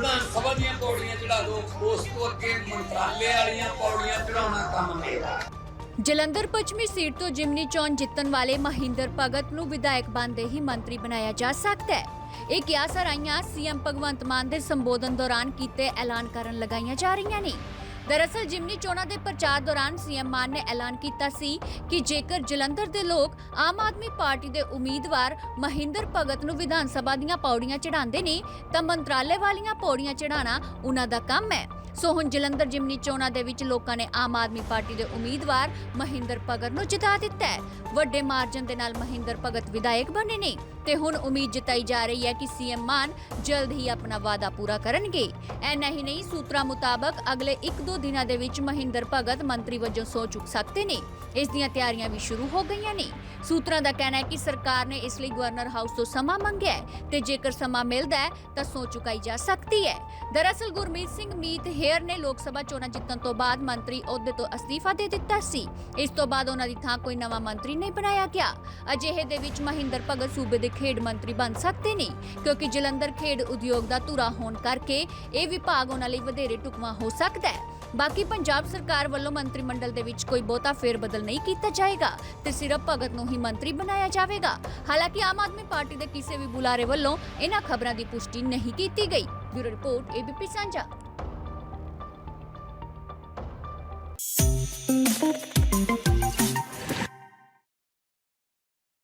ਵਿਧਾਨ ਸਭਾ ਦੀਆਂ ਪੌੜੀਆਂ ਚੜਾ ਦਿਓ ਉਸ ਤੋਂ ਅੱਗੇ ਮੰਤਰਾਲੇ ਵਾਲੀਆਂ ਪੌੜੀਆਂ ਚੜਾਉਣਾ ਕੰਮ ਮੇਰਾ। ਜਲੰਧਰ ਪੱਛਮੀ ਸੀਟ ਤੋਂ ਜਿਮਨੀ ਚੋਣ ਜਿੱਤਣ ਵਾਲੇ ਮਹਿੰਦਰ ਭਗਤ ਨੂੰ ਵਿਧਾਇਕ ਬਣਦੇ ਹੀ ਮੰਤਰੀ ਬਣਾਇਆ ਜਾ ਸਕਦਾ ਹੈ। ਇਹ ਕਿਹਾ ਸਰਾਈਆਂ ਸੀਐਮ ਭਗਵੰਤ ਮਾਨ ਦੇ ਸੰਬੋਧਨ ਦੌਰਾਨ ਕੀਤੇ ਐਲਾਨ ਕਰਨ ਲਗਾਈਆਂ ਜਾ ਰਹੀਆਂ ਨੇ। ਦਰਅਸਲ ਜਿਮਨੀ ਚੋਣਾਂ ਦੇ ਪ੍ਰਚਾਰ ਦੌਰਾਨ ਸੀਐਮ ਮਾਨ ਨੇ ਐਲਾਨ ਕੀਤਾ ਸੀ ਕਿ ਜੇਕਰ ਜਲੰਧਰ ਦੇ ਲੋਕ ਆਮ ਆਦਮੀ ਪਾਰਟੀ ਦੇ ਉਮੀਦਵਾਰ ਮਹਿੰਦਰ ਭਗਤ ਨੂੰ ਵਿਧਾਨ ਸਭਾ ਦੀਆਂ ਪੌੜੀਆਂ ਚੜਾਉਂਦੇ ਨੇ, ਤਾਂ ਮੰਤਰਾਲੇ ਵਾਲੀਆਂ ਪੌੜੀਆਂ ਚੜਾਉਣਾ ਉਹਨਾਂ ਦਾ ਕੰਮ ਹੈ। ਸੋ ਹੁਣ ਜਲੰਧਰ ਜਿਮਨੀ ਚੋਣਾਂ ਦੇ ਵਿੱਚ ਲੋਕਾਂ ਨੇ ਆਮ ਆਦਮੀ ਪਾਰਟੀ ਦੇ ਉਮੀਦਵਾਰ ਮਹਿੰਦਰ ਭਗਤ ਨੂੰ ਜਿਤਾ ਦਿੱਤਾ ਹੈ। ਵੱਡੇ ਮਾਰਜਨ ਦੇ ਨਾਲ ਮਹਿੰਦਰ ਭਗਤ ਵਿਧਾਇਕ ਬਣੇ ਨੇ ਤੇ ਹੁਣ ਉਮੀਦ ਜਤਾਈ ਜਾ ਰਹੀ ਹੈ ਕਿ ਸੀਐਮ ਮਾਨ ਜਲਦ ਹੀ ਆਪਣਾ ਵਾਅਦਾ ਪੂਰਾ ਕਰਨਗੇ। ਐਨਾ ਹੀ ਨਹੀਂ, ਸੂਤਰਾਂ ਮੁਤਾਬਕ ਅਗਲੇ 1-2 ਦਿਨਾਂ ਦੇ ਵਿੱਚ ਮਹਿੰਦਰ ਭਗਤ ਮੰਤਰੀ ਵਜੋਂ ਸਹੁੰ ਚੁੱਕ ਸਕਦੇ ਨੇ। ਇਸ ਦੀਆਂ ਤਿਆਰੀਆਂ ਵੀ ਸ਼ੁਰੂ ਹੋ ਗਈਆਂ ਨੇ। ਸੂਤਰਾਂ ਦਾ ਕਹਿਣਾ ਹੈ ਕਿ ਸਰਕਾਰ ਨੇ ਇਸ ਲਈ ਗਵਰਨਰ ਹਾਊਸ ਤੋਂ ਸਮਾਂ ਮੰਗਿਆ ਹੈ ਤੇ ਜੇਕਰ ਸਮਾਂ ਮਿਲਦਾ ਹੈ ਤਾਂ ਸਹੁੰ ਚੁਕਾਈ ਜਾ ਸਕਦੀ ਹੈ। ਦਰਅਸਲ ਗੁਰਮੀਤ ਸਿੰਘ ਮੀਤ ਹੇਅਰ ਨੇ ਲੋਕ ਸਭਾ ਚੋਣਾਂ ਜਿੱਤਣ ਤੋਂ ਬਾਅਦ ਮੰਤਰੀ ਅਹੁਦੇ ਤੋਂ ਅਸਤੀਫਾ ਦੇ ਦਿੱਤਾ ਸੀ। ਇਸ ਤੋਂ ਬਾਅਦ ਉਹਨਾਂ ਦੀ ਥਾਂ ਕੋਈ ਨਵਾਂ ਮੰਤਰੀ ਨਹੀਂ ਬਣਾਇਆ ਗਿਆ। ਅਜਿਹੇ ਦੇ ਵਿੱਚ ਮਹਿੰਦਰ ਭਗਤ ਸੂਬੇ ਦੇ ਖੇਡ ਮੰਤਰੀ ਬਣ ਸਕਦੇ ਨੇ, ਕਿਉਂਕਿ ਜਲੰਧਰ ਖੇਡ ਉਦਯੋਗ ਦਾ ਧੁਰਾ ਹੋਣ ਕਰਕੇ ਇਹ ਵਿਭਾਗ ਉਹਨਾਂ ਲਈ ਵਧੇਰੇ ਢੁਕਵਾਂ ਹੋ ਸਕਦਾ ਹੈ। ਬਾਕੀ ਪੰਜਾਬ ਸਰਕਾਰ ਵੱਲੋਂ ਮੰਤਰੀ ਮੰਡਲ ਦੇ ਵਿੱਚ ਕੋਈ ਬਹੁਤਾ ਫੇਰ ਬਦਲ ਨਹੀਂ ਕੀਤਾ ਜਾਏਗਾ ਤੇ ਸਿਰਫ ਭਗਤ ਨੂੰ ਹੀ ਮੰਤਰੀ ਬਣਾਇਆ ਜਾਵੇਗਾ। ਹਾਲਾਂਕਿ ਆਮ ਆਦਮੀ ਪਾਰਟੀ ਦੇ ਕਿਸੇ ਵੀ ਬੁਲਾਰੇ ਵੱਲੋਂ ਇਹਨਾਂ ਖਬਰਾਂ ਦੀ ਪੁਸ਼ਟੀ ਨਹੀਂ ਕੀਤੀ ਗਈ। Bureau report, ABP Sanjha. you